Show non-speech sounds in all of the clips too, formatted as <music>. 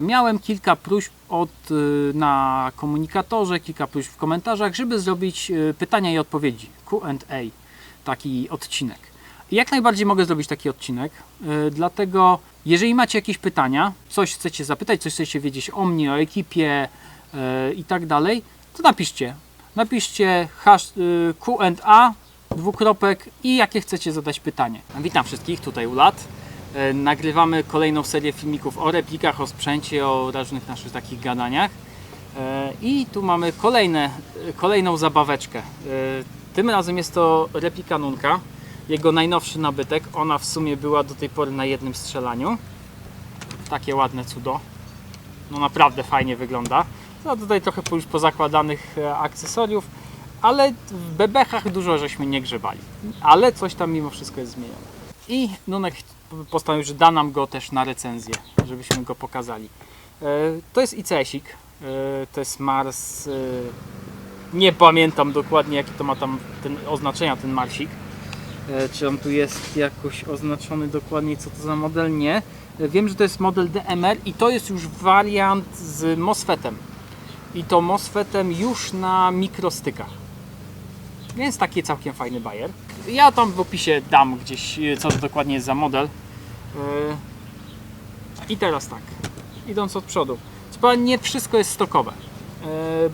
Miałem kilka próśb od, y, na komunikatorze, kilka próśb w komentarzach, żeby zrobić y, pytania i odpowiedzi Q&A, taki odcinek. Jak najbardziej mogę zrobić taki odcinek, y, dlatego jeżeli macie jakieś pytania, coś chcecie zapytać, coś chcecie wiedzieć o mnie, o ekipie i tak dalej, to napiszcie. Napiszcie Q&A, dwukropek i jakie chcecie zadać pytanie. Witam wszystkich, tutaj Ulat. E, Nagrywamy kolejną serię filmików o replikach, o sprzęcie, o różnych naszych takich gadaniach. E, I tu mamy kolejne, kolejną zabaweczkę. E, Tym razem jest to replika Nunka, jego najnowszy nabytek. Ona w sumie była do tej pory na jednym strzelaniu. Takie ładne cudo. No naprawdę fajnie wygląda. No tutaj trochę już pozakładanych akcesoriów, ale w bebechach dużo żeśmy nie grzebali. Ale coś tam mimo wszystko jest zmienione. I Nunek postanowił, że da nam go też na recenzję, żebyśmy go pokazali. E, To jest ICS-ik, e, to jest Mars. e, Nie pamiętam dokładnie, jakie to ma tam ten, oznaczenia, ten Marsik. Czy on tu jest jakoś oznaczony dokładnie, co to za model? Nie. Wiem, że to jest model DMR i to jest już wariant z MOSFETem. I to MOSFETem już na mikrostykach. Więc taki całkiem fajny bajer. Ja tam w opisie dam gdzieś, e, co to dokładnie jest za model. Yy, I teraz tak, idąc od przodu. Nie wszystko jest stokowe, yy,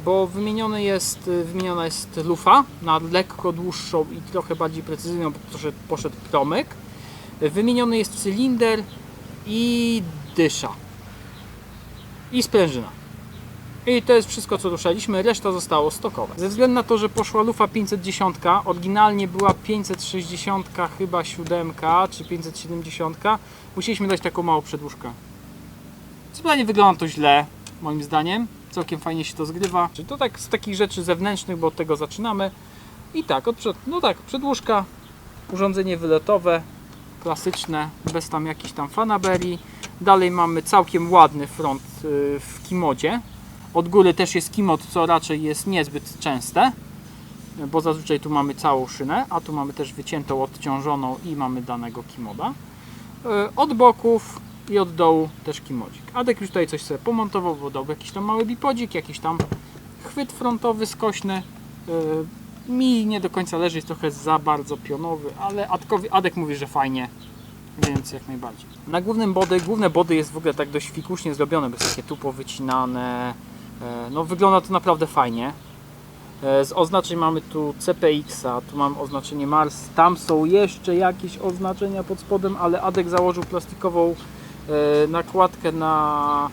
bo wymieniony jest, wymieniona jest lufa na lekko dłuższą i trochę bardziej precyzyjną, bo poszedł, poszedł promyk. Wymieniony jest cylinder i dysza. I sprężyna. I to jest wszystko co ruszaliśmy, reszta zostało stokowe. Ze względu na to, że poszła lufa 510, oryginalnie była 560 chyba 7 czy 570, musieliśmy dać taką małą przedłużkę. Co nie wygląda to źle, moim zdaniem. Całkiem fajnie się to zgrywa. Czyli to tak z takich rzeczy zewnętrznych, bo od tego zaczynamy. I tak, od przed, no tak, przedłużka, urządzenie wylotowe, klasyczne, bez tam jakichś tam fanaberii. Dalej mamy całkiem ładny front y, w kimodzie. Od góry też jest kimod, co raczej jest niezbyt częste, bo zazwyczaj tu mamy całą szynę, a tu mamy też wyciętą, odciążoną i mamy danego kimoda. E, Od boków i od dołu też kimodzik. Adek już tutaj coś sobie pomontował, bo dał jakiś tam mały bipodzik, jakiś tam chwyt frontowy skośny. E, Mi nie do końca leży, jest trochę za bardzo pionowy, ale Adkowi, Adek mówi, że fajnie, więc jak najbardziej. Na głównym body, główne body jest w ogóle tak dość fikuśnie zrobione, bez takie tu powycinane. E, No wygląda to naprawdę fajnie. E, Z oznaczeń mamy tu CPX-a, tu mam oznaczenie Mars, tam są jeszcze jakieś oznaczenia pod spodem, ale Adek założył plastikową e, nakładkę na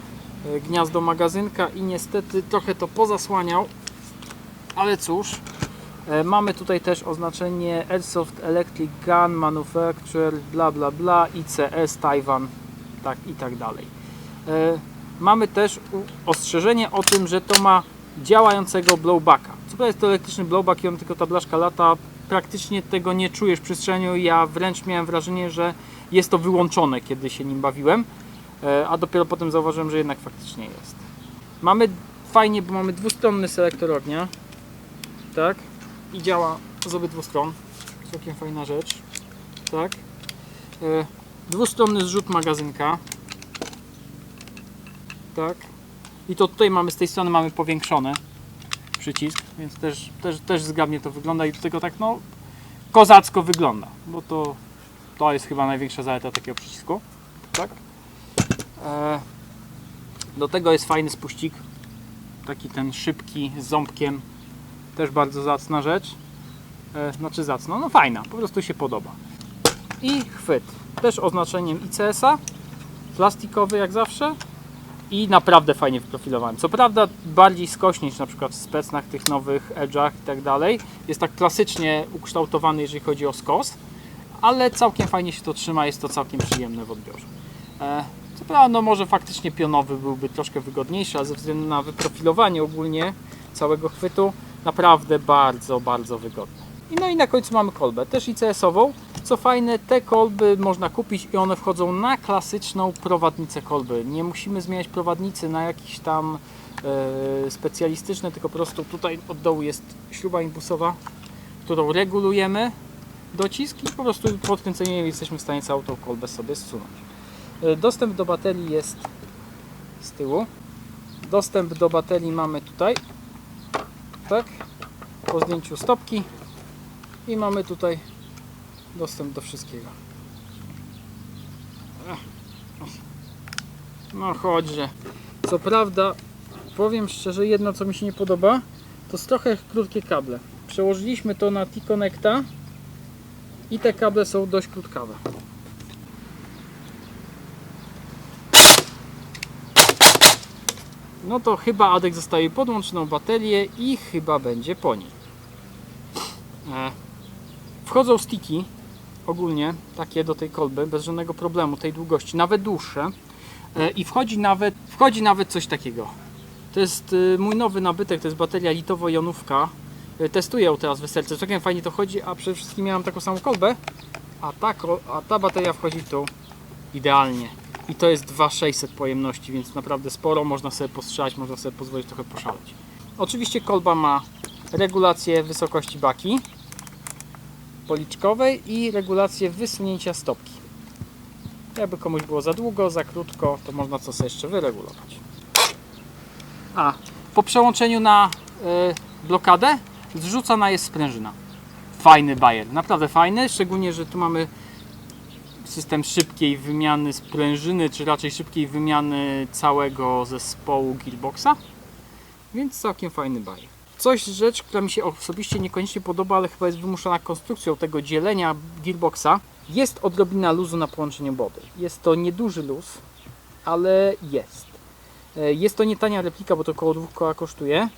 gniazdo magazynka i niestety trochę to pozasłaniał, ale cóż. Mamy tutaj też oznaczenie Airsoft Electric Gun Manufacturer, bla bla bla, ICS Taiwan, tak i tak dalej. Mamy też ostrzeżenie o tym, że to ma działającego blowbacka. Co prawda jest to elektryczny blowback i on tylko ta blaszka lata, praktycznie tego nie czujesz w przestrzeniu. Ja wręcz miałem wrażenie, że jest to wyłączone, kiedy się nim bawiłem, e, a dopiero potem zauważyłem, że jednak faktycznie jest. Mamy fajnie, bo mamy dwustronny selektor ognia, tak, i działa z obydwu stron. Całkiem fajna rzecz, tak. E, Dwustronny zrzut magazynka, tak. I to tutaj mamy z tej strony mamy powiększony przycisk, więc też, też, też zgrabnie to wygląda i do tego tak no kozacko wygląda, bo to, to jest chyba największa zaleta takiego przycisku, tak. E, do tego jest fajny spuścik, taki ten szybki z ząbkiem, też bardzo zacna rzecz, e, znaczy zacna, no fajna, po prostu się podoba. I chwyt, też oznaczeniem ICS-a, plastikowy jak zawsze, i naprawdę fajnie wyprofilowałem. Co prawda bardziej skośny niż na przykład w specnach tych nowych Edge'ach i tak dalej. Jest tak klasycznie ukształtowany, jeżeli chodzi o skos, ale całkiem fajnie się to trzyma, jest to całkiem przyjemne w odbiorze. E, co prawda, no może faktycznie pionowy byłby troszkę wygodniejszy, ale ze względu na wyprofilowanie ogólnie całego chwytu, naprawdę bardzo, bardzo wygodny. I no i na końcu mamy kolbę, też ICS-ową. Co fajne, te kolby można kupić i one wchodzą na klasyczną prowadnicę kolby. Nie musimy zmieniać prowadnicy na jakieś tam e, specjalistyczne, tylko po prostu tutaj od dołu jest śruba impusowa, którą regulujemy docisk i po prostu po odkręceniu jesteśmy w stanie całą tą kolbę sobie zsunąć. E, Dostęp do baterii jest z tyłu. Dostęp do baterii mamy tutaj. Tak. Po zdjęciu stopki. I mamy tutaj dostęp do wszystkiego. No chodźże. Co prawda, powiem szczerze, jedno co mi się nie podoba, to jest trochę krótkie kable. Przełożyliśmy to na T-Connecta i te kable są dość krótkawe. No to chyba Adek zostaje podłączoną baterię i chyba będzie po niej. E, Wchodzą stiki ogólnie takie do tej kolby bez żadnego problemu tej długości, nawet dłuższe. E, I wchodzi nawet, wchodzi nawet coś takiego. To jest y, mój nowy nabytek, to jest bateria litowo-jonówka. Y, Testuję ją teraz w Weselce. Całkiem fajnie to chodzi, a przede wszystkim miałem taką samą kolbę, a ta, a ta bateria wchodzi tu idealnie. I to jest 2600 pojemności, więc naprawdę sporo, można sobie postrzelać, można sobie pozwolić trochę poszaleć. Oczywiście kolba ma regulację wysokości baki policzkowej i regulację wysunięcia stopki. Jakby komuś było za długo, za krótko, to można co sobie jeszcze wyregulować. A, po przełączeniu na y, blokadę zrzucana jest sprężyna. Fajny bajer, naprawdę fajny, szczególnie, że tu mamy system szybkiej wymiany sprężyny, czy raczej szybkiej wymiany całego zespołu gearboxa. Więc całkiem fajny bajer. Coś, rzecz, która mi się osobiście niekoniecznie podoba, ale chyba jest wymuszona konstrukcją tego dzielenia gearboxa, jest odrobina luzu na połączeniu body. Jest to nieduży luz, ale jest. E, Jest to nie tania replika, bo to około 2 koła kosztuje,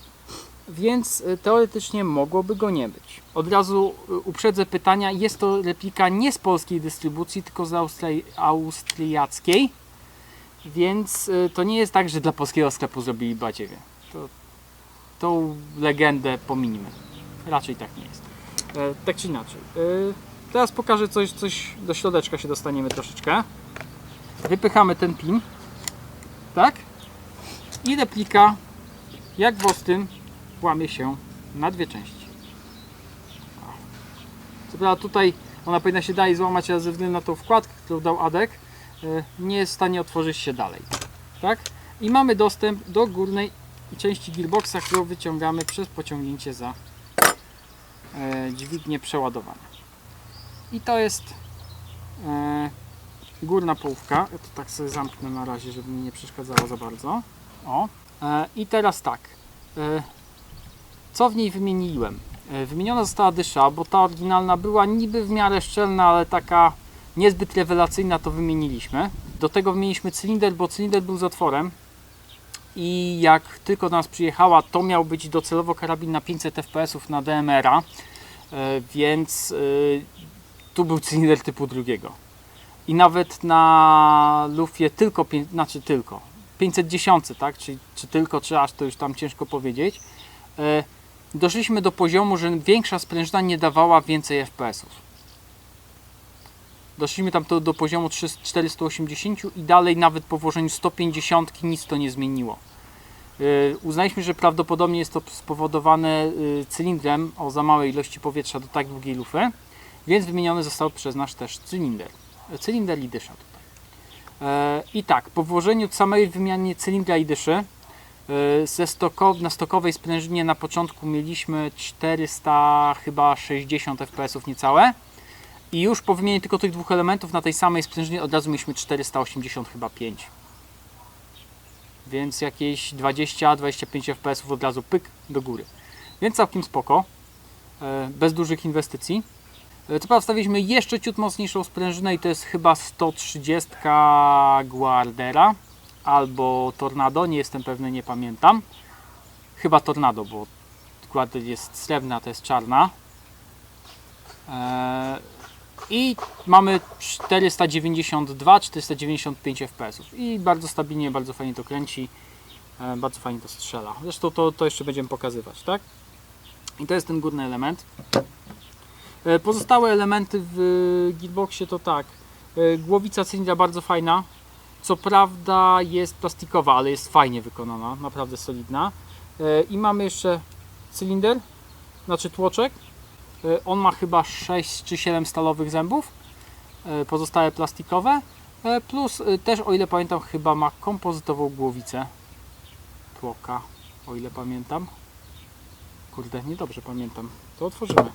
więc e, teoretycznie mogłoby go nie być. Od razu e, uprzedzę pytania, jest to replika nie z polskiej dystrybucji, tylko z Austri- austriackiej, więc to nie jest tak, że dla polskiego sklepu zrobili badziewie. To, tą legendę pominimy. Raczej tak nie jest. E, tak czy inaczej. E, teraz pokażę coś, coś do środeczka się dostaniemy troszeczkę. Wypychamy ten pin. Tak? I replika, jak w Ostym, łamie się na dwie części. Co prawda tutaj ona powinna się dalej złamać, ale ze względu na tą wkładkę, którą dał Adek, e, nie jest w stanie otworzyć się dalej. Tak? I mamy dostęp do górnej części gearboxa, którą wyciągamy przez pociągnięcie za e, dźwignię przeładowania. I to jest e, górna połówka. Ja to tak sobie zamknę na razie, żeby mi nie przeszkadzało za bardzo. O. E, I teraz tak. Co w niej wymieniłem? Wymieniona została dysza, bo ta oryginalna była niby w miarę szczelna, ale taka niezbyt rewelacyjna, to wymieniliśmy. Do tego wymieniliśmy cylinder, bo cylinder był z otworem. I jak tylko do nas przyjechała, to miał być docelowo karabin na 500 fps na DMR-a, e, więc e, tu był cylinder typu drugiego. I nawet na lufie tylko, znaczy tylko, 510, tak? Czy, czy tylko, czy aż to już tam ciężko powiedzieć. E, doszliśmy do poziomu, że większa sprężyna nie dawała więcej FPS-ów. Doszliśmy tam do, do poziomu 300 480 i dalej nawet po włożeniu 150 nic to nie zmieniło. Yy, uznaliśmy, że prawdopodobnie jest to spowodowane yy, cylindrem o za małej ilości powietrza do tak długiej lufy, więc wymieniony został przez nas też cylinder. Yy, Cylinder i dysza tutaj. I tak, po włożeniu samej wymianie cylindra i dyszy ze stoko, na stokowej sprężynie na początku mieliśmy 400 chyba 60 fps niecałe i już po wymianie tylko tych dwóch elementów na tej samej sprężynie od razu mieliśmy 480 chyba 5 więc jakieś 20-25 fps od razu pyk do góry. Więc całkiem spoko, e, bez dużych inwestycji. E, Co prawda wstawiliśmy jeszcze ciut mocniejszą sprężynę i to jest chyba 130 Guardera albo Tornado, nie jestem pewny, nie pamiętam. Chyba Tornado, bo Guarder jest srebrna, to jest czarna. I mamy 492-495 fps i bardzo stabilnie, bardzo fajnie to kręci, e, bardzo fajnie to strzela. Zresztą to, to jeszcze będziemy pokazywać, tak? I to jest ten górny element. E, Pozostałe elementy w gearboxie to tak. e, Głowica cylindra bardzo fajna. Co prawda jest plastikowa, ale jest fajnie wykonana, naprawdę solidna. I mamy jeszcze cylinder, znaczy tłoczek. E, On ma chyba 6 czy 7 stalowych zębów, e, pozostałe plastikowe E, Plus też, o ile pamiętam, chyba ma kompozytową głowicę tłoka, o ile pamiętam. Kurde, niedobrze pamiętam. To otworzymy.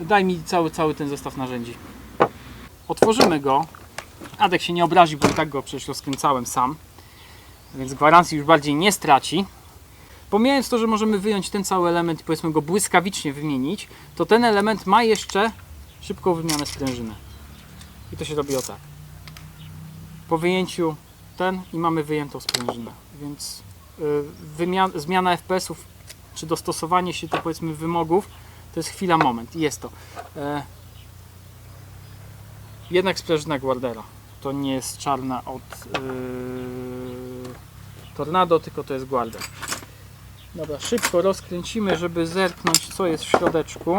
Daj mi cały, cały ten zestaw narzędzi. Otworzymy go. Adek się nie obrazi, bo i tak go przecież rozkręcałem sam. Więc gwarancji już bardziej nie straci. Pomijając to, że możemy wyjąć ten cały element i powiedzmy go błyskawicznie wymienić, to ten element ma jeszcze szybką wymianę sprężyny. I to się robi o tak. Po wyjęciu ten i mamy wyjętą sprężynę. Więc y, wymian, zmiana FPS-ów czy dostosowanie się do powiedzmy wymogów to jest chwila, moment. Jest to. E, jednak sprężyna Guardera. To nie jest czarna od yy, Tornado, tylko to jest Guarder. Dobra, szybko rozkręcimy, żeby zerknąć co jest w środeczku.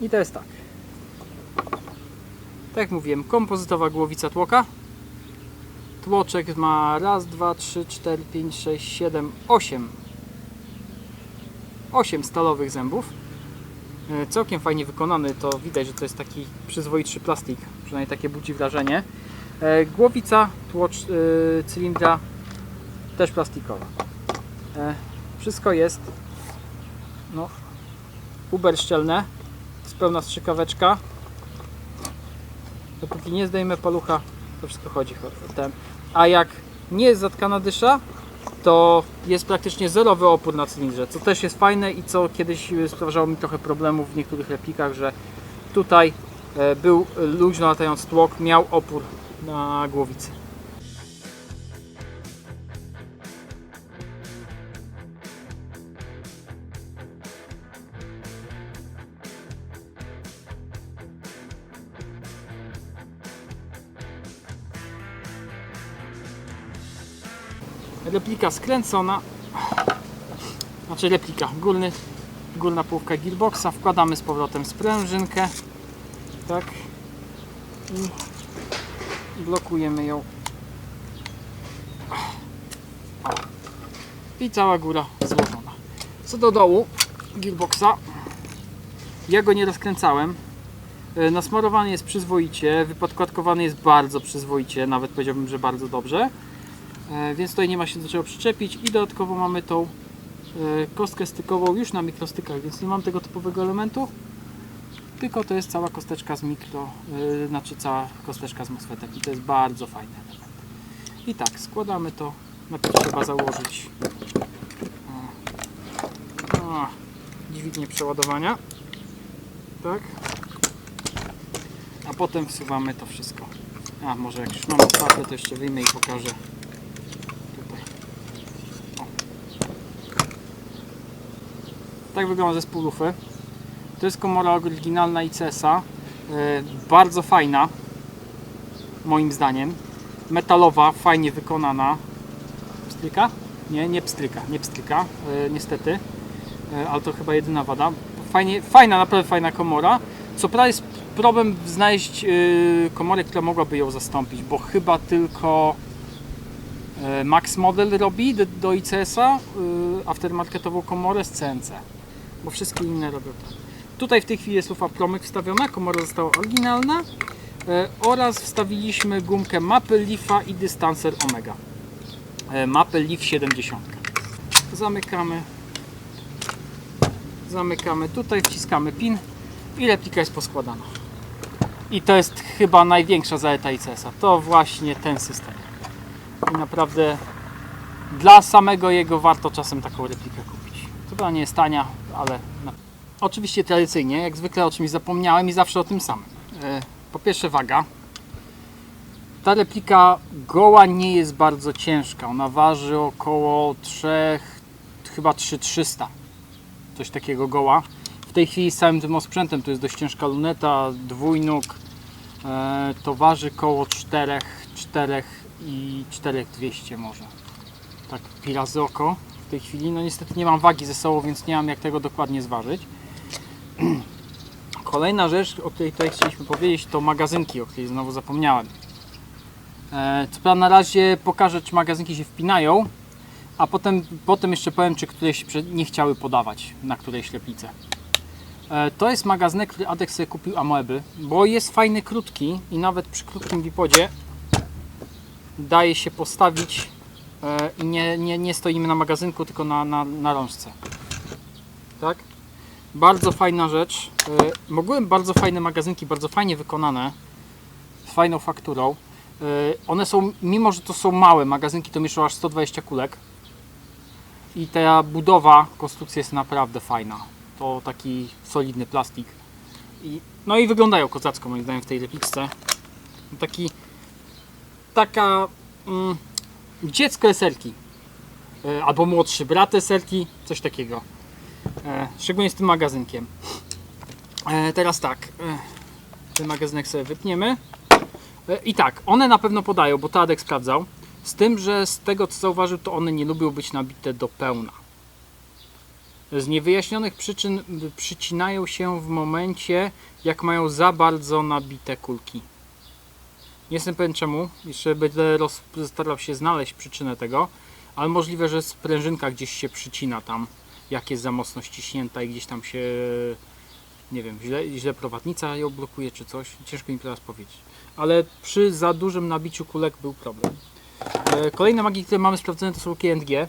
I to jest tak. Tak jak mówiłem, kompozytowa głowica tłoka. Tłoczek ma raz, dwa, trzy, cztery, pięć, sześć, siedem, osiem. Osiem stalowych zębów. E, Całkiem fajnie wykonany, to widać, że to jest taki przyzwoitszy plastik, przynajmniej takie budzi wrażenie. E, Głowica, tłocz e, cylindra też plastikowa. Wszystko jest no, uber szczelne, jest pełna strzykaweczka. Dopóki nie zdejmę palucha, to wszystko chodzi. cho- Ten. A jak nie jest zatkana dysza, to jest praktycznie zerowy opór na cylindrze, co też jest fajne i co kiedyś e, sprawiało mi trochę problemów w niektórych replikach, że tutaj e, był luźno latający tłok, miał opór na głowicy. Replika skręcona, znaczy replika, górny, górna połówka gearboxa, wkładamy z powrotem sprężynkę, tak, i blokujemy ją. I cała góra złożona. Co do dołu gearboxa, ja go nie rozkręcałem. E, Nasmarowany jest przyzwoicie, wypodkładkowany jest bardzo przyzwoicie, nawet powiedziałbym, że bardzo dobrze. E, Więc tutaj nie ma się do czego przyczepić i dodatkowo mamy tą e, kostkę stykową już na mikrostykach, więc nie mam tego typowego elementu, tylko to jest cała kosteczka z mikro, e, znaczy cała kosteczka z MOSFETem i to jest bardzo fajny element. I tak, składamy to, najpierw trzeba założyć dźwignię przeładowania, tak, a potem wsuwamy to wszystko. A może jak już mam otwarte, to jeszcze wyjmę i pokażę tutaj. O. Tak wygląda zespół lufy. To jest komora oryginalna ICS-a. Yy, bardzo fajna, moim zdaniem. Metalowa, fajnie wykonana. Pstryka? Nie, nie pstryka, nie pstryka, yy, niestety. Yy, ale to chyba jedyna wada. Fajnie, fajna, naprawdę fajna komora. Co prawda jest problem znaleźć komorę, która mogłaby ją zastąpić, bo chyba tylko Max Model robi do, ICS-a aftermarketową komorę z CNC, bo wszystkie inne robią to. Tutaj w tej chwili jest lufa promyk wstawiona, komora została oryginalna yy, oraz wstawiliśmy gumkę Maple Leafa i dystanser Omega. Yy, Maple Leaf 70. Zamykamy. Zamykamy tutaj, wciskamy pin i replika jest poskładana. I to jest chyba największa zaleta ICS-a. To właśnie ten system. I naprawdę dla samego jego warto czasem taką replikę kupić. To chyba nie jest tania, ale na... oczywiście tradycyjnie, jak zwykle o czymś zapomniałem i zawsze o tym samym. E, Po pierwsze waga. Ta replika goła nie jest bardzo ciężka. Ona waży około 3, chyba 3300. Coś takiego goła. W tej chwili z całym tym osprzętem, to jest dość ciężka luneta, dwójnóg, e, to waży koło 4, 4 i 4200 może. Tak pi razy oko tej chwili. No niestety nie mam wagi ze sobą, więc nie mam jak tego dokładnie zważyć. Kolejna rzecz, o której tutaj chcieliśmy powiedzieć, to magazynki, o której znowu zapomniałem. E, co prawda na razie pokażę, czy magazynki się wpinają, a potem, potem jeszcze powiem, czy któreś nie chciały podawać na której ślepicy. E, to jest magazynek, który Adek sobie kupił Amoeby, bo jest fajny, krótki i nawet przy krótkim bipodzie daje się postawić i nie, nie, nie stoimy na magazynku, tylko na, na, na rączce. Tak? Bardzo fajna rzecz. E, Mogłem bardzo fajne magazynki, bardzo fajnie wykonane, z fajną fakturą. E, One są, mimo że to są małe magazynki, to mieszczą aż 120 kulek. I ta budowa, konstrukcja jest naprawdę fajna. To taki solidny plastik. I, no i wyglądają kozacko moim zdaniem w tej repliczce. Taki, taka mm, dziecko eserki. E, Albo młodszy brat eserki, coś takiego. E, Szczególnie z tym magazynkiem. E, Teraz tak, ten magazynek sobie wypniemy. E, I tak, one na pewno podają, bo Tadek sprawdzał. Z tym, że z tego co zauważył, to one nie lubią być nabite do pełna. Z niewyjaśnionych przyczyn przycinają się w momencie, jak mają za bardzo nabite kulki. Nie jestem pewien czemu, jeszcze będę starał się znaleźć przyczynę tego, ale możliwe, że sprężynka gdzieś się przycina tam, jak jest za mocno ściśnięta i gdzieś tam się, nie wiem, źle, źle prowadnica ją blokuje czy coś. Ciężko mi teraz powiedzieć. Ale przy za dużym nabiciu kulek był problem. E, Kolejne magii, które mamy sprawdzone to są KNG.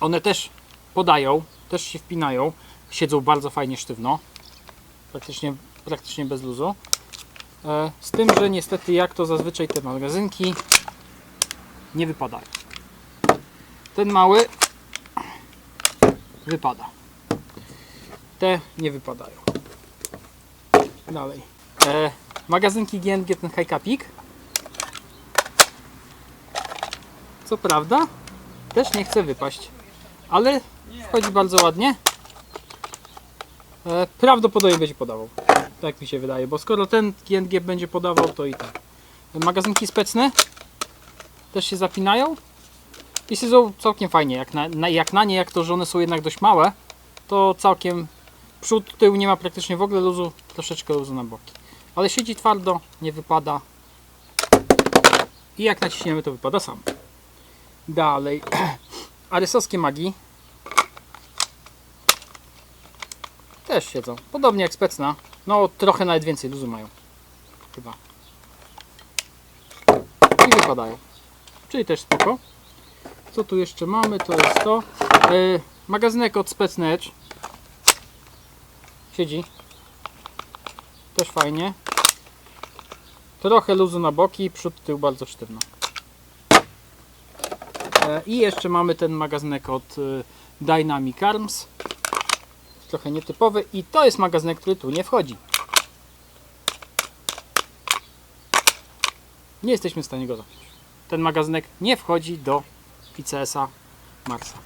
One też podają, też się wpinają, siedzą bardzo fajnie sztywno, praktycznie, praktycznie bez luzu. E, Z tym, że niestety jak to zazwyczaj te magazynki nie wypadają. Ten mały wypada. Te nie wypadają. Dalej. E, magazynki GNG ten High Capik. Co prawda też nie chce wypaść, ale wchodzi bardzo ładnie. E, prawdopodobnie będzie podawał. Tak mi się wydaje, bo skoro ten GNG będzie podawał, to i tak. Magazynki specne też się zapinają i siedzą całkiem fajnie. Jak na, na, jak na nie, jak to, że one są jednak dość małe, to całkiem przód, tył nie ma praktycznie w ogóle luzu, troszeczkę luzu na boki. Ale siedzi twardo, nie wypada. I jak naciśniemy, to wypada sam. Dalej. <clears throat> Arysowskie magii. Też siedzą. Podobnie jak specna. No trochę nawet więcej luzu mają. Chyba. I wypadają. Czyli też spoko. Co tu jeszcze mamy? To jest to. Yy, magazynek od Specny Edge. Siedzi. Też fajnie. Trochę luzu na boki, przód, tył bardzo sztywno. E, I jeszcze mamy ten magazynek od y, Dynamic Arms. Trochę nietypowy i to jest magazynek, który tu nie wchodzi. Nie jesteśmy w stanie go zapiąć. Ten magazynek nie wchodzi do ICS-a Marsa.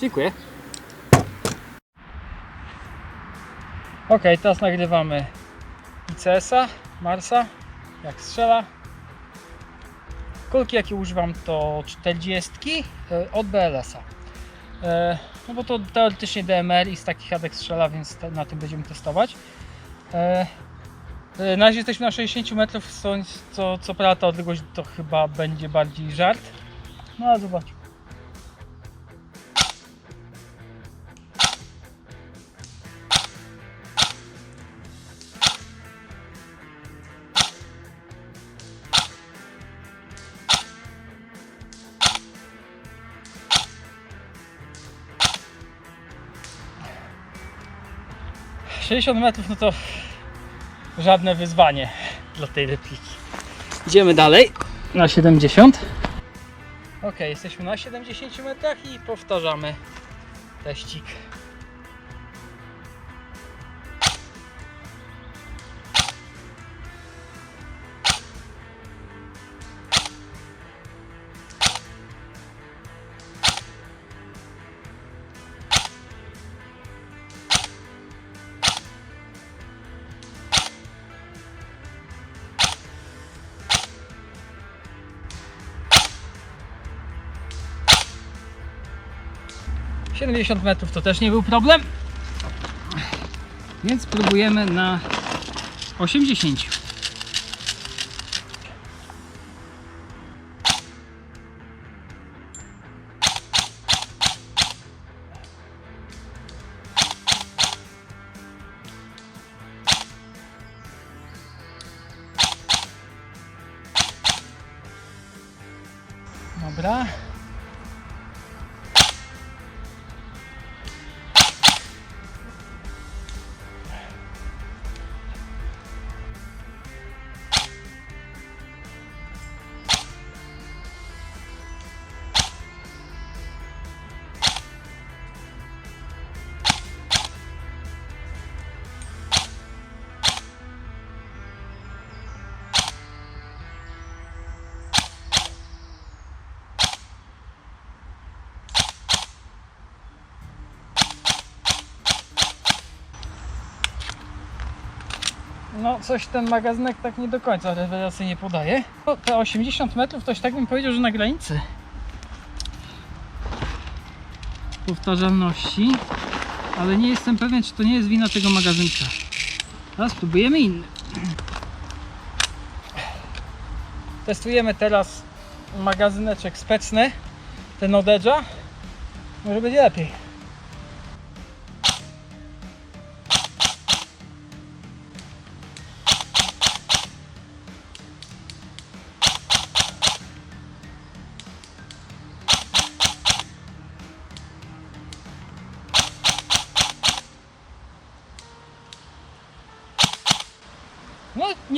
Dziękuję. Ok, teraz nagrywamy ICS-a Marsa. Jak strzela. Kulki jakie używam to 40 e, od BLS-a. E, no bo to teoretycznie DMR i z takich jadek strzela, więc na tym będziemy testować. E, e, na razie jesteśmy na 60 metrów, co, co, co prawda odległość to chyba będzie bardziej żart. No ale zobaczmy. 60 metrów no to żadne wyzwanie dla tej repliki. Idziemy dalej na 70. Ok, jesteśmy na 70 metrach i powtarzamy teścik. Siedemdziesiąt metrów to też nie był problem. Więc spróbujemy na 80. Dobra. No, coś ten magazynek tak nie do końca rewelacyjnie podaje. No, te 80 metrów to tak bym powiedział, że na granicy powtarzalności, ale nie jestem pewien, czy to nie jest wina tego magazynka. Teraz spróbujemy inny. Testujemy teraz magazyneczek specny, ten Odeja. Może będzie lepiej.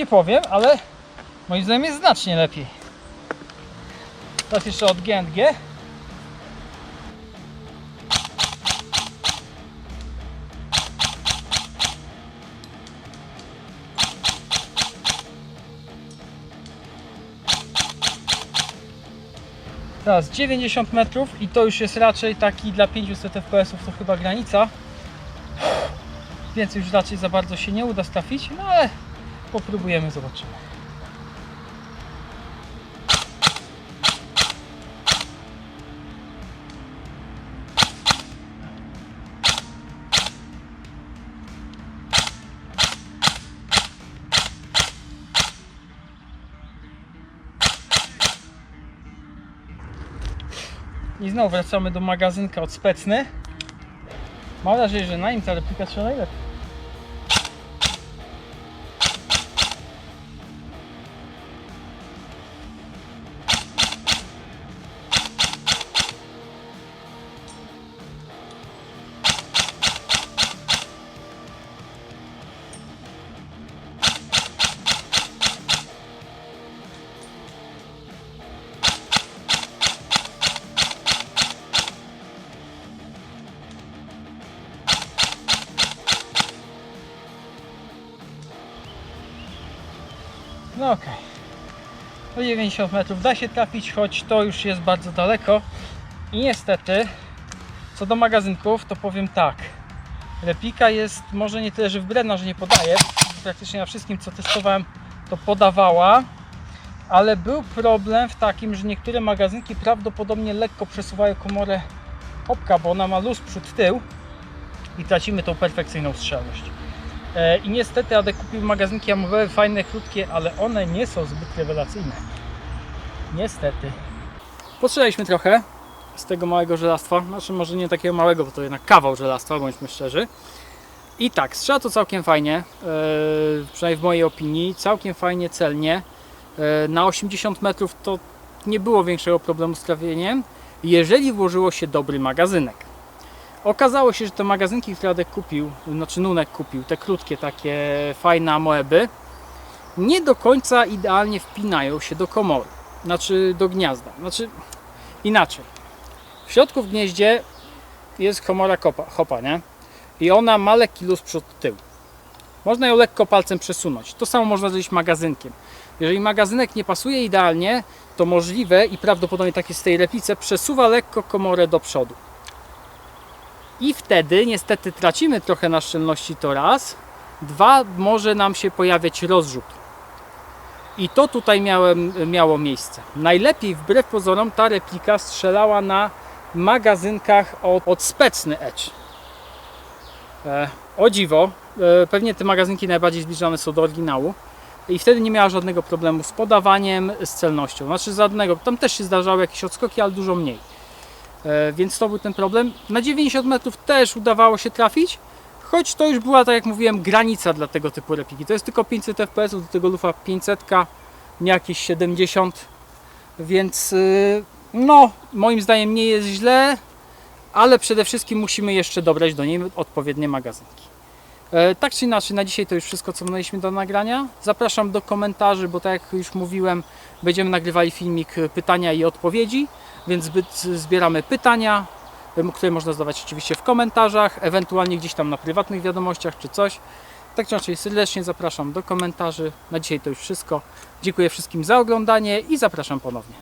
Nie powiem, ale moim zdaniem jest znacznie lepiej. Teraz jeszcze od G&G. Teraz 90 metrów i to już jest raczej taki dla 500 fps to chyba granica. Więcej już raczej za bardzo się nie uda trafić, no ale popróbujemy, zobaczymy. I znowu wracamy do magazynka od Specny. Mam nadzieję, że na nim ta replika strzela najlepiej. 150 metrów da się trafić, choć to już jest bardzo daleko. I niestety, co do magazynków, to powiem tak. Replika jest może nie tyle, że wbredna, że nie podaje. Praktycznie na wszystkim, co testowałem, to podawała. Ale był problem w takim, że niektóre magazynki prawdopodobnie lekko przesuwają komorę hopka, bo ona ma luz przód tył i tracimy tą perfekcyjną strzelność. E, I niestety Adek kupił magazynki amowe, fajne, krótkie, ale one nie są zbyt rewelacyjne. Niestety. Postrzelaliśmy trochę z tego małego żelastwa. Znaczy może nie takiego małego, bo to jednak kawał żelastwa, bądźmy szczerzy. I tak, strzela to całkiem fajnie, e, przynajmniej w mojej opinii, całkiem fajnie, celnie. E, na 80 metrów to nie było większego problemu z trafieniem, jeżeli włożyło się dobry magazynek. Okazało się, że te magazynki, które Adek kupił, znaczy Nunek kupił, te krótkie takie fajne amoeby, nie do końca idealnie wpinają się do komory, znaczy do gniazda. Znaczy inaczej. W środku w gnieździe jest komora kopa, hopa, nie? I ona ma lekki luz przód tył. Można ją lekko palcem przesunąć. To samo można zrobić magazynkiem. Jeżeli magazynek nie pasuje idealnie, to możliwe i prawdopodobnie tak jest w tej replice, przesuwa lekko komorę do przodu. I wtedy niestety tracimy trochę na szczelności to raz. Dwa, może nam się pojawiać rozrzut. I to tutaj miałem, miało miejsce. Najlepiej wbrew pozorom ta replika strzelała na magazynkach od, od Specny Edge. E, o dziwo, e, pewnie te magazynki najbardziej zbliżone są do oryginału i wtedy nie miała żadnego problemu z podawaniem, z celnością. Znaczy żadnego, tam też się zdarzały jakieś odskoki, ale dużo mniej. E, Więc to był ten problem. Na 90 metrów też udawało się trafić, choć to już była, tak jak mówiłem, granica dla tego typu repliki. To jest tylko 500 fps, do tego lufa 500, nie jakieś 70, więc y, no, moim zdaniem nie jest źle, ale przede wszystkim musimy jeszcze dobrać do niej odpowiednie magazynki. E, Tak czy inaczej, na dzisiaj to już wszystko, co mieliśmy do nagrania. Zapraszam do komentarzy, bo tak jak już mówiłem, będziemy nagrywali filmik pytania i odpowiedzi, więc zbieramy pytania, które można zadawać oczywiście w komentarzach, ewentualnie gdzieś tam na prywatnych wiadomościach czy coś. Tak czy inaczej, serdecznie zapraszam do komentarzy. Na dzisiaj to już wszystko. Dziękuję wszystkim za oglądanie i zapraszam ponownie.